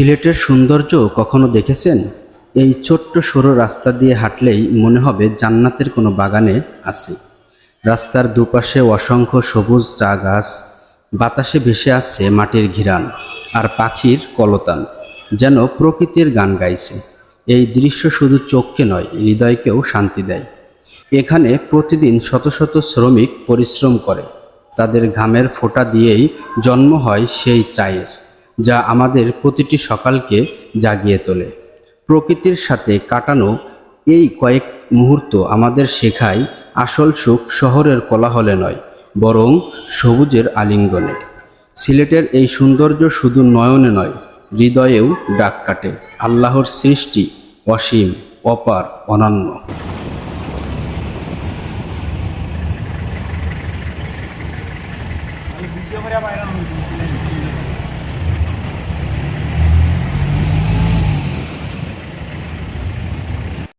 সিলেটের সৌন্দর্য কখনো দেখেছেন? এই ছোট্ট সরু রাস্তা দিয়ে হাঁটলেই মনে হবে জান্নাতের কোনো বাগানে আছি। রাস্তার দুপাশে অসংখ্য সবুজ চা গাছ বাতাসে ভেসে আসছে মাটির ঘিরান আর পাখির কলতান যেন প্রকৃতির গান গাইছে। এই দৃশ্য শুধু চোখকে নয়, হৃদয়কেও শান্তি দেয়। এখানে প্রতিদিন শত শত শ্রমিক পরিশ্রম করে। তাদের ঘামের ফোঁটা দিয়েই জন্ম হয় সেই চায়ের। যা আমাদের প্রতিটি সকালকে জাগিয়ে তোলে। প্রকৃতির সাথে কাটানো এই কয়েক মুহূর্ত আমাদের শেখায় আসল সুখ শহরের কোলাহলে নয়, বরং সবুজের আলিঙ্গনে। সিলেটের এই সৌন্দর্য শুধু নয়নে নয়, হৃদয়েও ডাক কাটে। আল্লাহর সৃষ্টি অসীম, অপার, অনন্য। ভিডিও করে